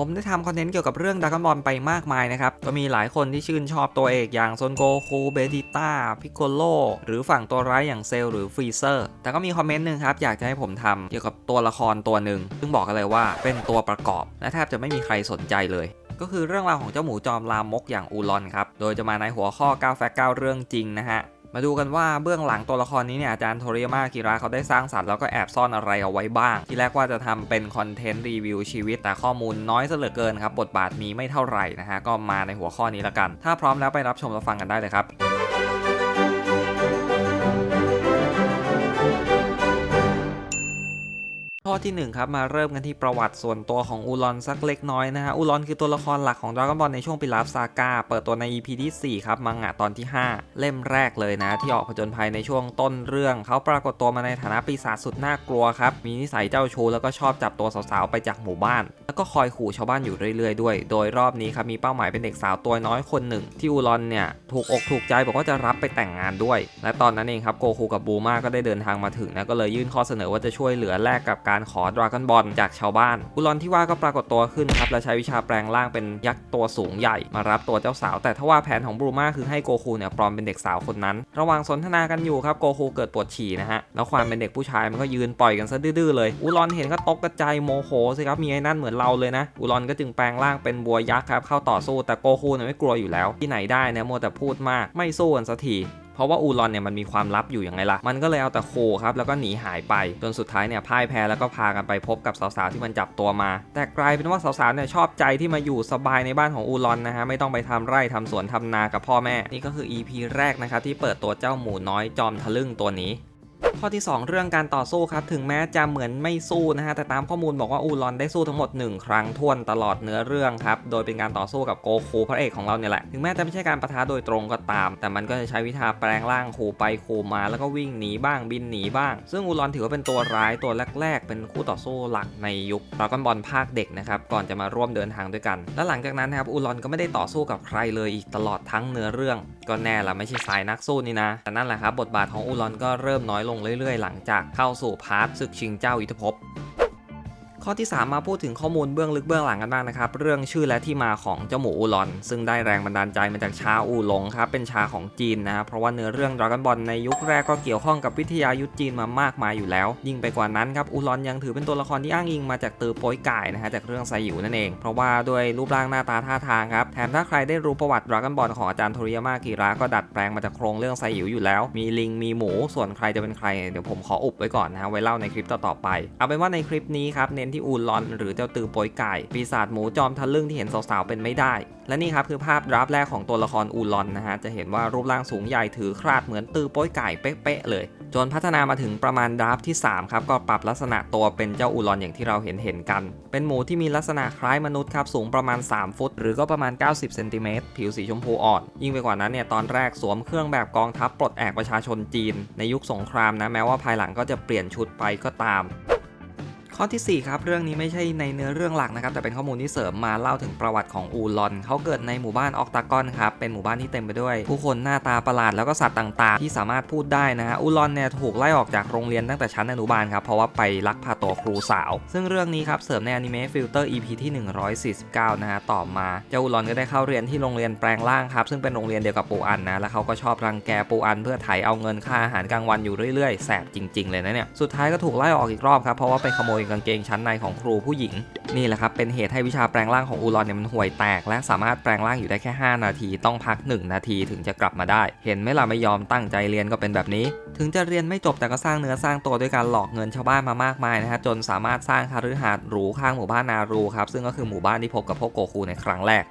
ผมได้ทำคอนเทนต์เกี่ยวกับเรื่องดากอนบอลไปมากมายนะครับ ก็มีหลายคนที่ชื่นชอบตัวเอกอย่างซนโกคูเบจิต้าพิโกโลหรือฝั่งตัวร้ายอย่างเซลหรือฟรีเซอร์ แต่ก็มีคอมเมนต์หนึ่งครับ อยากจะให้ผมทำเกี่ยวกับตัวละครตัวหนึ่งซึ่งบอกกันเลยว่าเป็นตัวประกอบ และแทบจะไม่มีใครสนใจเลยก็คือเรื่องราวของเจ้าหมูจอมลามกอย่างอูลอนครับ โดยจะมาในหัวข้อ9แฟก9เรื่องจริงนะฮะ มาดูกันว่าเบื้องหลังตัวละครนี้เนี่ยอาจารย์โทริยาม่ากิระเขาได้สร้างสรรค์แล้วก็แอบซ่อนอะไรเอาไว้บ้าง ที่แรกว่าจะทำเป็นคอนเทนต์รีวิวชีวิต แต่ข้อมูลน้อยซะเหลือเกินครับ บทบาทมีไม่เท่าไหร่นะฮะ ก็มาในหัวข้อนี้ละกัน ถ้าพร้อมแล้วไปรับชมและฟังกันได้เลยครับ ข้อที่ 1 ครับ มาเริ่มกันที่ประวัติส่วนตัวของอูลอนสักเล็กน้อยนะฮะ อูลอนคือตัวละครหลักของ Dragon Ball ในช่วงปิลาฟซากาเปิดตัวใน EP ที่ 4 ครับมังงะตอนที่ 5 เล่มแรกเลยนะ ที่ออกผจญภัยในช่วงต้นเรื่อง เขาปรากฏตัวมาในฐานะปีศาจสุดน่ากลัวครับ มีนิสัยเจ้าชู้แล้วก็ชอบจับตัวสาวๆ ไปจากหมู่บ้าน แล้วก็คอยขู่ชาวบ้านอยู่เรื่อยๆ ด้วย โดยรอบนี้ครับมีเป้าหมายเป็นเด็กสาวตัวน้อยคนหนึ่ง ที่อูลอนเนี่ยถูกอกถูกใจบอกว่าจะรับไปแต่งงานด้วย และตอนนั้นเองครับโกคูกับบูมาก็ได้เดินทางมาถึงนะก็เลยยื่นข้อเสนอว่าจะช่วยเหลือแลกกับการขอดราก้อนบอลจากชาวบ้านอุลอนที่ว่าก็ปรากฏตัวขึ้นครับและใช้วิชาแปลงร่างเป็นยักษ์ตัวสูงใหญ่มารับตัวเจ้าสาว แต่ทว่าแผนของบรูมาคือให้โกคูเนี่ยปลอมเป็นเด็กสาวคนนั้น ระหว่างสนทนากันอยู่ครับโกคูเกิดปวดฉี่นะฮะแล้วความเป็นเด็กผู้ชายมันก็ยืนปล่อยกันซะดื้อเลยอุลอนเห็นก็ตกกระจายโมโหสิครับมีไอ้นั่นเหมือนเราเลยนะอุลอนก็จึงแปลงร่างเป็นบัวยักษ์ครับเข้าต่อสู้แต่โกคูเนี่ยไม่กลัวอยู่แล้ว ที่ไหนได้นี่ยมัวแต่พูดมากไม่สู้กันสักที เพราะว่าอูรอนเนี่ยมันมีความลับอยู่อย่างไรล่ะ มันก็เลยเอาแต่โคครับแล้วก็หนีหายไปจนสุดท้ายเนี่ยพ่ายแพ้แล้วก็พากันไปพบกับสาวๆที่มันจับตัวมา แต่กลายเป็นว่าสาวๆเนี่ยชอบใจที่มาอยู่สบายในบ้านของอูรอนนะฮะไม่ต้องไปทำไร่ทำสวนทำนากับพ่อแม่นี่ก็คือ EP แรกนะครับที่เปิดตัวเจ้าหมูน้อยจอมทะลึ่งตัวนี้ ข้อที่ 2 เรื่องการต่อสู้ครับ ถึงแม้จะเหมือนไม่สู้นะฮะ แต่ตามข้อมูลบอกว่าอูรอนได้สู้ทั้งหมด 1 ครั้งทวนตลอดเนื้อเรื่องครับ โดยเป็นการต่อสู้กับโกคูพระเอกของเราเนี่ยแหละ ถึงแม้จะไม่ใช่การประทะโดยตรงก็ตาม แต่มันก็จะใช้วิชาแปลงร่างขู่ไปขู่มาแล้วก็วิ่งหนีบ้างบินหนีบ้าง ซึ่งอูรอนถือว่าเป็นตัวร้ายตัวแรก ๆ เป็นคู่ต่อสู้หลักในยุคดราก้อนบอลภาคเด็กนะครับ ก่อนจะมาร่วมเดินทางด้วยกัน และหลังจากนั้นนะครับอูรอนก็ไม่ได้ต่อสู้กับใครเลยอีกตลอดทั้งเนื้อเรื่อง ก็แน่ละไม่ใช่สายนักสู้นี่นะ แต่นั่นแหละครับบทบาทของอูรอนก็เริ่มน้อยลงเรื่อยๆ หลังจากเข้าสู่พาร์ทศึกชิงเจ้าอิทธภพ ข้อที่ 3 มาพูดถึงข้อมูลเบื้องลึกเบื้องหลังกันบ้างนะครับ เรื่องชื่อและที่มาของเจ้าหมูอูลอน ซึ่งได้แรงบันดาลใจมาจากชาอูหลงครับ เป็นชาของจีนนะครับเพราะว่าเนื้อเรื่องดราก้อนบอลในยุคแรกก็เกี่ยวข้องกับวิทยายุทธจีนมามากมายอยู่แล้ว ยิ่งไปกว่านั้นครับอูลอนยังถือเป็นตัวละครที่อ้างอิงมาจากตือโป้ยก่ายนะฮะจากเรื่องไซหยูนั่นเอง เพราะว่าด้วยรูปร่างหน้าตาท่าทางครับแถมถ้าใครได้รู้ประวัติดราก้อนบอลของอาจารย์โทริยาม่ากิระก็ดัดแปลงมาจากโครงเรื่องไซหยูอยู่แล้ว มีลิงมีหมูส่วนใครจะเป็นใครเดี๋ยวผมขออุบไว้ก่อนนะฮะไว้เล่าในคลิปต่อๆไป เอาเป็นว่าในคลิปนี้ครับเน้นที่อูลอน หรือเจ้าตือโป้ยไก่ ปีศาจหมูจอมทะลึ่งที่เห็นสาวๆเป็นไม่ได้ และนี่ครับคือภาพดราฟแรกของตัวละครอูลอนนะฮะ จะเห็นว่ารูปร่างสูงใหญ่ถือคราดเหมือนตือโป้ยไก่เป๊ะๆเลย จนพัฒนามาถึงประมาณดราฟที่ 3 ครับ ก็ปรับลักษณะตัวเป็นเจ้าอูลอนอย่างที่เราเห็นเห็นกัน เป็นหมูที่มีลักษณะคล้ายมนุษย์ครับ สูงประมาณ 3 ฟุต หรือก็ประมาณ 90เซนติเมตร ผิวสีชมพูอ่อน ยิ่งไปกว่านั้นเนี่ย ตอนแรกสวมเครื่องแบบกองทัพปลดแอกประชาชนจีน ในยุคสงครามนะ แม้ว่าภายหลังก็จะเปลี่ยนชุดไปก็ตาม ข้อที่ 4 ครับ เรื่องนี้ไม่ใช่ในเนื้อเรื่องหลักนะครับ แต่เป็นข้อมูลที่เสริมมาเล่าถึงประวัติของอูลอน เขาเกิดในหมู่บ้านออกตากอนครับ เป็นหมู่บ้านที่เต็มไปด้วย ผู้คนหน้าตาประหลาดแล้วก็สัตว์ต่างๆ ที่สามารถพูดได้นะฮะ อูลอนเนี่ยถูกไล่ออกจากโรงเรียนตั้งแต่ชั้นอนุบาลครับ เพราะว่าไปลักพาตัวครูสาว ซึ่งเรื่องนี้ครับเสริมในอนิเมะฟิลเตอร์ EP ที่ 149 นะฮะ ต่อมาเจ้าอูลอนก็ได้เข้าเรียนที่โรงเรียนแปลงร่างครับ ซึ่งเป็นโรงเรียนเดียวกับปูอันนะ แล้วเขาก็ชอบรังแกปูอัน เพื่อไถเอาเงินค่าอาหารกลางวันอยู่เรื่อยๆ แสบจริง ๆ เลยนะเนี่ย สุดท้ายก็ถูกไล่ออกอีกรอบครับเพราะว่าไปขโมยกางเกงชั้นในของครูผู้หญิง นี่แหละครับเป็นเหตุให้วิชาแปลงร่างของอูรอนเนี่ยมันห่วยแตก และสามารถแปลงร่างอยู่ได้แค่ 5 นาทีต้องพัก 1 นาทีถึงจะกลับมาได้ เห็นไหมล่ะไม่ยอมตั้งใจเรียนก็เป็นแบบนี้ ถึงจะเรียนไม่จบแต่ก็สร้างเนื้อสร้างตัวด้วยการหลอกเงินชาวบ้านมามากมายนะฮะจนสามารถสร้างคฤหาสน์หรูข้างหมู่บ้านนารูครับซึ่งก็คือหมู่บ้านที่พบกับพวกโกคูในครั้งแรก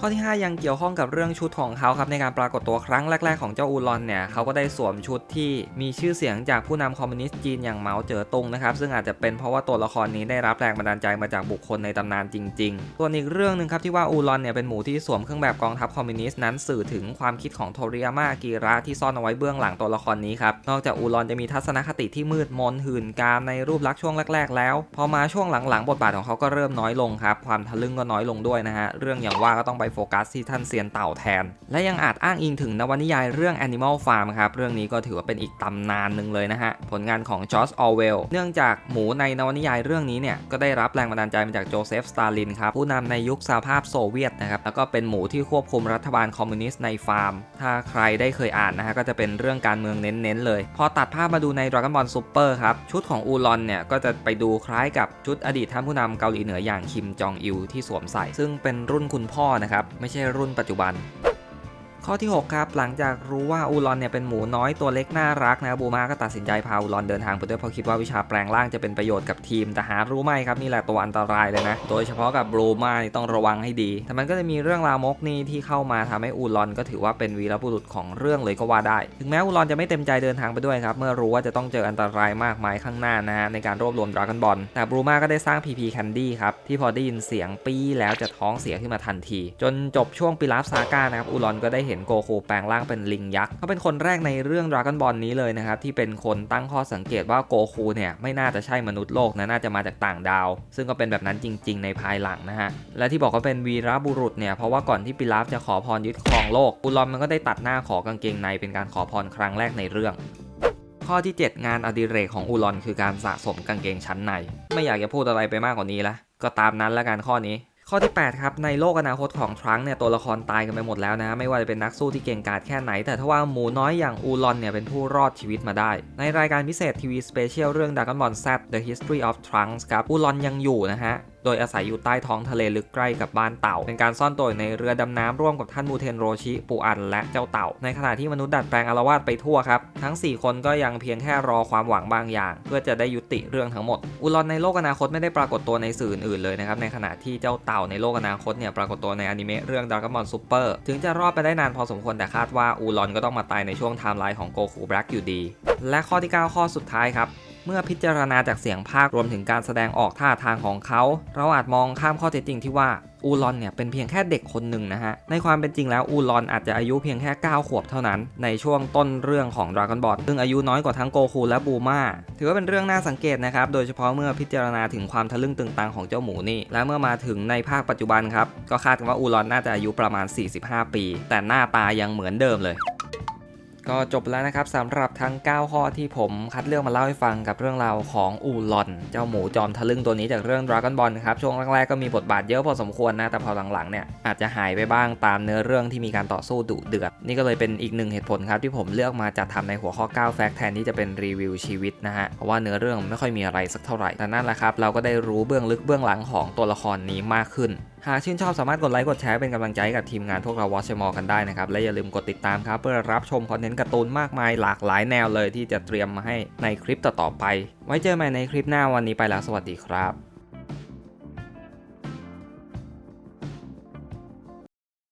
ข้อที่ 5 ยังเกี่ยวข้องกับเรื่องชุดของเขาครับในการปรากฏตัวครั้งแรก ๆ ของเจ้าอูลอนเนี่ยเขาก็ได้สวมชุดที่มีชื่อเสียงจากผู้นำคอมมิวนิสต์จีนอย่างเหมาเจ๋อตงนะครับซึ่งอาจจะเป็นเพราะว่าตัวละครนี้ได้รับแรงบันดาลใจมาจากบุคคลในตำนานจริง ๆ ส่วนอีกเรื่องหนึ่งครับที่ว่าอูลอนเนี่ยเป็นหมูที่สวมเครื่องแบบกองทัพคอมมิวนิสต์นั้นสื่อถึงความคิดของโทริยาม่ากิระที่ซ่อนเอาไว้เบื้องหลังตัวละครนี้ครับนอกจากอูลอนจะมีทัศนคติที่มืดมนหื่นกามในรูปลักษณ์ช่วงแรก ๆ แล้ว พอมาช่วงหลังๆ บทบาทของเขาก็เริ่มน้อยลงครับความทะลึ่งก็น้อยลงด้วยนะฮะเรื่องอย่างว่าก็ต้องไปโฟกัสที่ท่านเซียนเต่าแทน และยังอาจอ้างอิงถึงนวนิยายเรื่อง Animal Farm ครับ เรื่องนี้ก็ถือว่าเป็นอีกตำนานหนึ่งเลยนะฮะ ผลงานของจอร์จออเวลเนื่องจากหมูในนวนิยายเรื่องนี้เนี่ย ก็ได้รับแรงบันดาลใจมาจากโจเซฟ สตาลินครับ ผู้นำในยุคสหภาพโซเวียตนะครับ แล้วก็เป็นหมูที่ควบคุมรัฐบาลคอมมิวนิสต์ในฟาร์ม ถ้าใครได้เคยอ่านนะฮะก็จะเป็นเรื่องการเมืองเน้นๆเลย พอตัดภาพมาดูใน Dragon Ball Super ครับชุดของอูลอนเนี่ยก็จะไปดูคล้ายกับชุดอดีตท่านผู้นำเกาหลีเหนืออย่างคิมจองอิลที่สวมใส่ซึ่งเป็นรุ่นคุณพ่อนะครับไม่ใช่รุ่นปัจจุบัน ข้อที่ 6 ครับ หลังจากรู้ว่าอูลอนเนี่ยเป็นหมูน้อยตัวเล็กน่ารักนะบูมาก็ตัดสินใจพาอูลอนเดินทางไปด้วยเพราะคิดว่าวิชาแปลงร่างจะเป็นประโยชน์กับทีมแต่หารู้ไหมครับนี่แหละตัวอันตรายเลยนะ โดยเฉพาะกับบูมาต้องระวังให้ดี แต่มันก็จะมีเรื่องรามกนี่ที่เข้ามาทำให้อูลอนก็ถือว่าเป็นวีรบุรุษของเรื่องเลยก็ว่าได้ ถึงแม้อูลอนจะไม่เต็มใจเดินทางไปด้วยครับเมื่อรู้ว่าจะต้องเจออันตรายมากมายข้างหน้านะฮะในการรวบรวมดราก้อนบอลแต่บูมาก็ได้สร้าง PP Candy ครับที่พอได้ยินเสียงปี้แล้วจะท้องเสียขึ้นมาทันที จนจบช่วงปิลาฟซาก้านะครับอูลอนก็ได้เห็นโกคูแปลงร่างเป็นลิงยักษ์เขาเป็นคนแรกในเรื่อง Dragon Ball นี้เลยนะครับที่เป็นคนตั้งข้อสังเกตว่าโกคูเนี่ยไม่น่าจะใช่มนุษย์โลกนะน่าจะมาจากต่างดาว ซึ่งก็เป็นแบบนั้นจริง ๆ ในภายหลังนะฮะและที่บอกว่าเป็นวีรบุรุษเนี่ยเพราะว่าก่อนที่ปิลาฟจะขอพรยึดครองโลกอุลอนมันก็ได้ตัดหน้าขอกางเกงในเป็นการขอพรครั้งแรกในเรื่องข้อที่ 7 งานอดิเรกของอูลอนคือการสะสมกางเกงชั้นใน ไม่อยากจะพูดอะไรไปมากกว่านี้ละก็ตามนั้นละกันข้อนี้ ข้อที่ 8 ครับ ในโลกอนาคตของทรังก์เนี่ยตัวละครตายกันไปหมดแล้วนะไม่ว่าจะเป็นนักสู้ที่เก่งกาจแค่ไหน แต่ถ้าว่าหมูน้อยอย่างอูลอนเนี่ยเป็นผู้รอดชีวิตมาได้ ในรายการพิเศษทีวีสเปเชียลเรื่อง Dragon Ball Z The History of Trunks ครับอูลอนยังอยู่นะฮะ โดยอาศัยอยู่ใต้ท้องทะเลลึกใกล้กับบ้านเต่า เป็นการซ่อนตัวในเรือดำน้ำร่วมกับท่านมูเทนโรชิปูอันและเจ้าเต่า ในขณะที่มนุษย์ดัดแปลงอารวาสไปทั่วครับ ทั้ง 4 คนก็ยังเพียงแค่รอความหวังบางอย่าง เพื่อจะได้ยุติเรื่องทั้งหมด อุลอนในโลกอนาคตไม่ได้ปรากฏตัวในสื่ออื่นเลยนะครับในขณะที่เจ้าเต่าในโลกอนาคตเนี่ยปรากฏตัวในอนิเมะเรื่อง Dragon Ball Super ถึงจะรอดไปได้นานพอสมควรแต่คาดว่าอูลอนก็ต้องมาตายในช่วงไทม์ไลน์ของโกคูแบล็กอยู่ดี และข้อที่ 9 ข้อสุดท้ายครับ เมื่อพิจารณาจากเสียงภาครวมถึงการแสดงออกท่าทางของเขา เราอาจมองข้ามข้อเท็จจริงที่ว่าอูลอนเนี่ยเป็นเพียงแค่เด็กคนหนึ่งนะฮะ ในความเป็นจริงแล้วอูลอนอาจจะอายุเพียงแค่ 9 ขวบเท่านั้น ในช่วงต้นเรื่องของ Dragon Ball ซึ่งอายุน้อยกว่าทั้งโกคูและบูมาถือว่าเป็นเรื่องน่าสังเกตนะครับ โดยเฉพาะเมื่อพิจารณาถึงความทะลึ่งตึงตังของเจ้าหมูนี่ และเมื่อมาถึงในภาคปัจจุบันครับ ก็คาดกันว่าอูลอนน่าจะอายุประมาณ 45 ปี แต่หน้าตายังเหมือนเดิมเลย ก็จบแล้วนะครับสำหรับทั้ง 9 ข้อที่ผมคัดเลือกมาเล่าให้ฟังกับเรื่องราวของอูลอน เจ้าหมูจอมทะลึ่งตัวนี้จากเรื่อง Dragon Ball นะครับช่วงแรกๆก็มีบทบาทเยอะพอสมควรนะแต่พอหลังๆเนี่ยอาจจะหายไปบ้างตามเนื้อเรื่องที่มีการต่อสู้ดุเดือดนี่ก็เลยเป็นอีกหนึ่งเหตุผลครับที่ผมเลือกมาจัดทำในหัวข้อ 9 แฟกต์แทนที่จะเป็นรีวิวชีวิตนะฮะเพราะว่าเนื้อเรื่องไม่ค่อยมีอะไรสักเท่าไหร่แต่นั่นแหละครับเราก็ได้รู้เบื้องลึกเบื้องหลังของตัวละครนี้มากขึ้น หากชื่นชอบสามารถกดไลค์กดแชร์เป็นกำลังใจกับทีมงานพวกเราวอชมอกันได้นะครับ และอย่าลืมกดติดตามครับเพื่อรับชมคอนเทนต์การ์ตูนมากมายหลากหลายแนวเลยที่จะเตรียมมาให้ในคลิปต่อๆไป ไว้เจอใหม่ในคลิปหน้าวันนี้ไปแล้วสวัสดีครับ